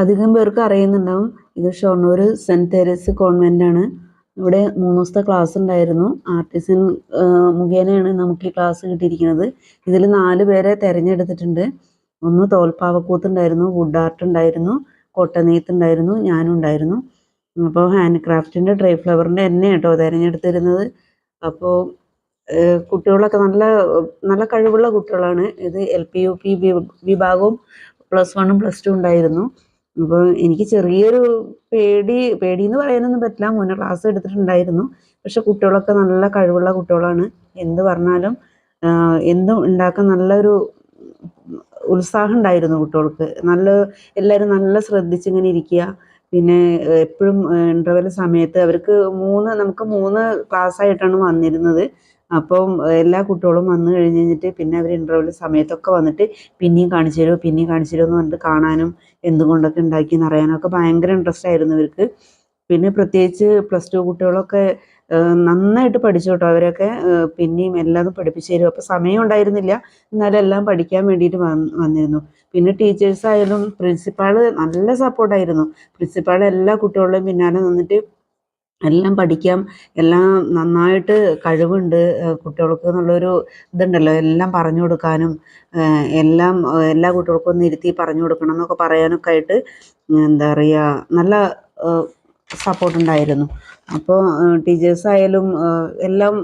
അധികം പേർക്ക് അറിയുന്നുണ്ടാവും. ഇത് ഷൊർണൂർ സെന്റ് തെരേസ് കോൺവെന്റ് ആണ്. ഇവിടെ മൂന്ന് ദിവസത്തെ ക്ലാസ് ഉണ്ടായിരുന്നു. ആർട്ടിസൻ മുഖേനയാണ് നമുക്ക് ഈ ക്ലാസ് കിട്ടിയിരിക്കുന്നത്. ഇതിൽ നാല് പേരെ തിരഞ്ഞെടുത്തിട്ടുണ്ട്. ഒന്ന് തോൽപ്പാവക്കൂത്ത് ഉണ്ടായിരുന്നു വുഡ് ആർട്ട് ഉണ്ടായിരുന്നു കൊട്ടനെയ്ത്ത് ഉണ്ടായിരുന്നു ഞാനും ഉണ്ടായിരുന്നു. അപ്പോൾ ഹാൻഡ് ക്രാഫ്റ്റിന്റെ ഡ്രൈ ഫ്ലവറിന്റെ എന്നെ കേട്ടോ തിരഞ്ഞെടുത്തിരുന്നത്. അപ്പോൾ കുട്ടികളൊക്കെ നല്ല നല്ല കഴിവുള്ള കുട്ടികളാണ്. ഇത് എൽ പി യു പി വിഭാഗവും പ്ലസ് വണ്ണും പ്ലസ് ടു ഉണ്ടായിരുന്നു. അപ്പോൾ എനിക്ക് ചെറിയൊരു പേടി പേടി എന്ന് പറയാനൊന്നും പറ്റില്ല. മുന്നേ ക്ലാസ് എടുത്തിട്ടുണ്ടായിരുന്നു. പക്ഷെ കുട്ടികളൊക്കെ നല്ല കഴിവുള്ള കുട്ടികളാണ്. എന്ത് പറഞ്ഞാലും എന്തും ഉണ്ടാക്കാൻ നല്ലൊരു ഉത്സാഹം ഉണ്ടായിരുന്നു കുട്ടികൾക്ക്. നല്ല എല്ലാവരും നല്ല ശ്രദ്ധിച്ചിങ്ങനെ ഇരിക്കുക. പിന്നെ എപ്പോഴും ഇന്റർവെൽ സമയത്ത് അവർക്ക് മൂന്ന് നമുക്ക് മൂന്ന് ക്ലാസ് ആയിട്ടാണ് വന്നിരുന്നത്. അപ്പം എല്ലാ കുട്ടികളും വന്നു കഴിഞ്ഞ് കഴിഞ്ഞിട്ട് പിന്നെ അവർ ഇന്റർവെൽ സമയത്തൊക്കെ വന്നിട്ട് പിന്നെയും കാണിച്ചു തരുമോ പിന്നെയും കാണിച്ചു തരുമോ എന്ന് പറഞ്ഞിട്ട് കാണാനും എന്തുകൊണ്ടൊക്കെ ഉണ്ടാക്കിയെന്ന് അറിയാനൊക്കെ ഭയങ്കര ഇൻട്രസ്റ്റ് ആയിരുന്നു ഇവർക്ക്. പിന്നെ പ്രത്യേകിച്ച് പ്ലസ് ടു കുട്ടികളൊക്കെ നന്നായിട്ട് പഠിച്ചു കേട്ടോ അവരൊക്കെ. പിന്നെയും എല്ലാം പഠിപ്പിച്ചു തരും. അപ്പോൾ സമയം ഉണ്ടായിരുന്നില്ല. എന്നാലും എല്ലാം പഠിക്കാൻ വേണ്ടിയിട്ട് വന്നിരുന്നു. പിന്നെ ടീച്ചേഴ്സായാലും പ്രിൻസിപ്പാൾ നല്ല സപ്പോർട്ടായിരുന്നു പ്രിൻസിപ്പാൾ എല്ലാ കുട്ടികളുടെയും പിന്നാലെ നിന്നിട്ട് എല്ലാം പഠിക്കാം എല്ലാം നന്നായിട്ട് കഴിവുണ്ട് കുട്ടികൾക്ക് എന്നുള്ളൊരു ഇതുണ്ടല്ലോ. എല്ലാം പറഞ്ഞു കൊടുക്കാനും എല്ലാം എല്ലാ കുട്ടികൾക്കും ഒന്ന് ഇരുത്തി പറഞ്ഞു കൊടുക്കണം എന്നൊക്കെ പറയാനൊക്കെ ആയിട്ട് എന്താ പറയുക നല്ല സപ്പോർട്ട് ഉണ്ടായിരുന്നു. അപ്പോൾ ടീച്ചേഴ്സ് ആയാലും എല്ലാം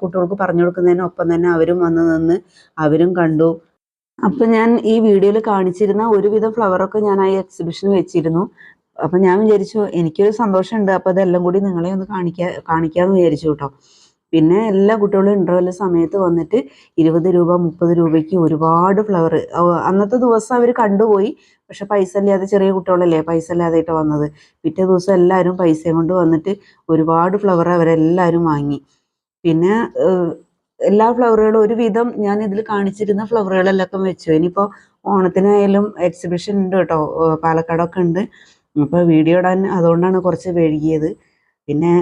കുട്ടികൾക്ക് പറഞ്ഞു കൊടുക്കുന്നതിനൊപ്പം തന്നെ അവരും വന്ന് നിന്ന് അവരും കണ്ടു. അപ്പം ഞാൻ ഈ വീഡിയോയിൽ കാണിച്ചിരുന്ന ഒരുവിധം ഫ്ലവറൊക്കെ ഞാൻ ആ എക്സിബിഷൻ വെച്ചിരുന്നു. അപ്പം ഞാൻ വിചാരിച്ചു എനിക്കൊരു സന്തോഷമുണ്ട്. അപ്പോൾ അതെല്ലാം കൂടി നിങ്ങളെ ഒന്ന് കാണിക്കാ കാണിക്കാമെന്ന് വിചാരിച്ചു കേട്ടോ. പിന്നെ എല്ലാ കുട്ടികളും ഇന്റർവെൽ സമയത്ത് വന്നിട്ട് ഇരുപത് രൂപ മുപ്പത് രൂപയ്ക്ക് ഒരുപാട് ഫ്ലവർ അന്നത്തെ ദിവസം അവർ കണ്ടുപോയി. പക്ഷെ പൈസ ഇല്ലാതെ ചെറിയ കുട്ടികളല്ലേ പൈസ ഇല്ലാതെയിട്ട് വന്നത്. പിറ്റേ ദിവസം എല്ലാവരും പൈസയും കൊണ്ട് വന്നിട്ട് ഒരുപാട് ഫ്ലവർ അവരെല്ലാവരും വാങ്ങി. പിന്നെ എല്ലാ ഫ്ലവറുകളും ഒരുവിധം ഞാൻ ഇതിൽ കാണിച്ചിരുന്ന ഫ്ലവറുകളെല്ലാം വെച്ചു. ഇനിയിപ്പോൾ ഓണത്തിനായാലും എക്സിബിഷൻ ഉണ്ട് കേട്ടോ. പാലക്കാടൊക്കെ ഉണ്ട്. അപ്പോൾ വീഡിയോ ഇടാൻ അതുകൊണ്ടാണ് കുറച്ച് വൈകിയത്. പിന്നെ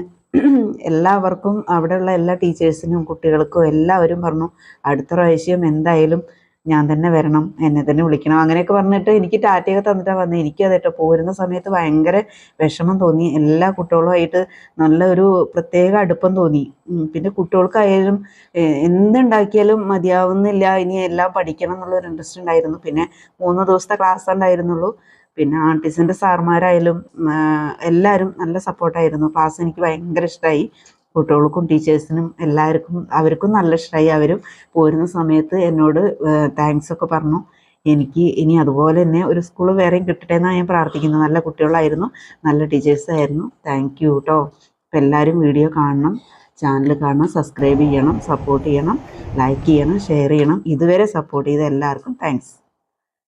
എല്ലാവർക്കും അവിടെയുള്ള എല്ലാ ടീച്ചേഴ്സിനും കുട്ടികൾക്കും എല്ലാവരും പറഞ്ഞു അടുത്ത പ്രാവശ്യം എന്തായാലും ഞാൻ തന്നെ വരണം എന്നെ തന്നെ വിളിക്കണം. അങ്ങനെയൊക്കെ പറഞ്ഞിട്ട് എനിക്ക് ടാറ്റയൊക്കെ തന്നിട്ടാണ് വന്നത് എനിക്കത് കേട്ടോ പോരുന്ന സമയത്ത് ഭയങ്കര വിഷമം തോന്നി. എല്ലാ കുട്ടികളുമായിട്ട് നല്ലൊരു പ്രത്യേക അടുപ്പം തോന്നി. പിന്നെ കുട്ടികൾക്കായാലും എന്തുണ്ടാക്കിയാലും മതിയാവുന്നില്ല. ഇനി എല്ലാം പഠിക്കണം എന്നുള്ളൊരു ഇൻട്രസ്റ്റ് ഉണ്ടായിരുന്നു. പിന്നെ മൂന്ന് ദിവസത്തെ ക്ലാസ് ഉണ്ടായിരുന്നുള്ളൂ പിന്നെ ആർട്ടിസ്റ്റിന്റെ സാർമാരായാലും എല്ലാവരും നല്ല സപ്പോർട്ടായിരുന്നു. ക്ലാസ് എനിക്ക് ഭയങ്കര ഇഷ്ടമായി കുട്ടികൾക്കും ടീച്ചേഴ്സിനും എല്ലാവർക്കും അവർക്കും നല്ല ഇഷ്ടമായി അവരും പോരുന്ന സമയത്ത് എന്നോട് താങ്ക്സ് ഒക്കെ പറഞ്ഞു. എനിക്ക് ഇനി അതുപോലെ തന്നെ ഒരു സ്കൂൾ വേറെയും കിട്ടട്ടെ എന്നാണ് ഞാൻ പ്രാർത്ഥിക്കുന്നത് നല്ല കുട്ടികളായിരുന്നു നല്ല ടീച്ചേഴ്സായിരുന്നു താങ്ക് യു കേട്ടോ അപ്പോൾ എല്ലാവരും വീഡിയോ കാണണം ചാനൽ കാണണം സബ്സ്ക്രൈബ് ചെയ്യണം സപ്പോർട്ട് ചെയ്യണം ലൈക്ക് ചെയ്യണം ഷെയർ ചെയ്യണം. ഇതുവരെ സപ്പോർട്ട് ചെയ്ത എല്ലാവർക്കും താങ്ക്സ്